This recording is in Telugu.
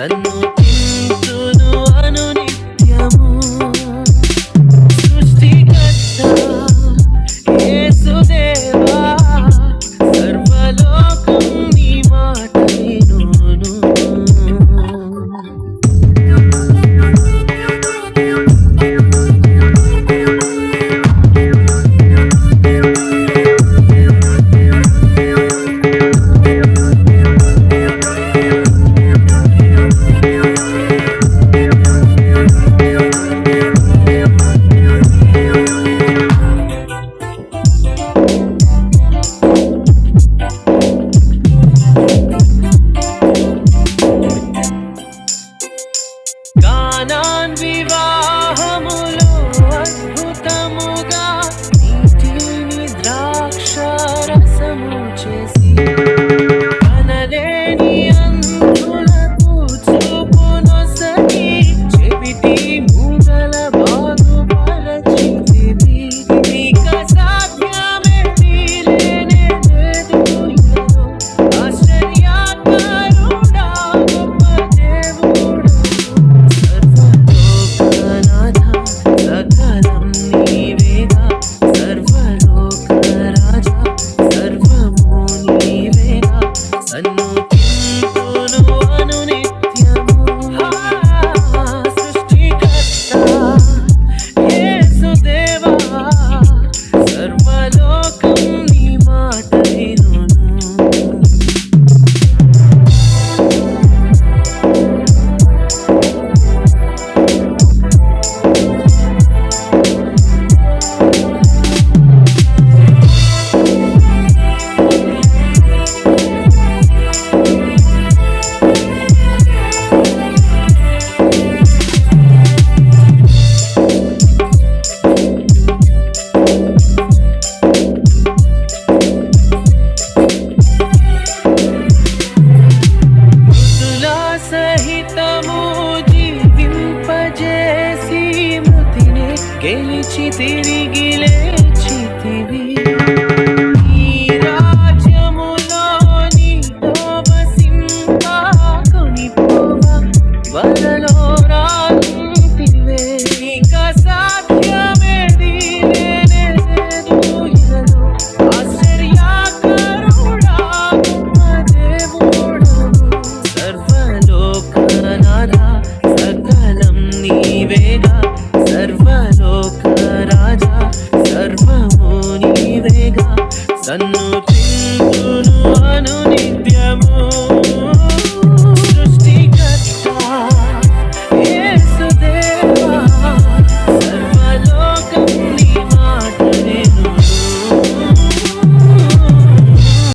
నన్ను and viva. గెలిచి తిరిగి లేచితివి వరలో రాజువే నీక సాధ్యమేది ఆశ్చర్యాకరుడాదేవుడు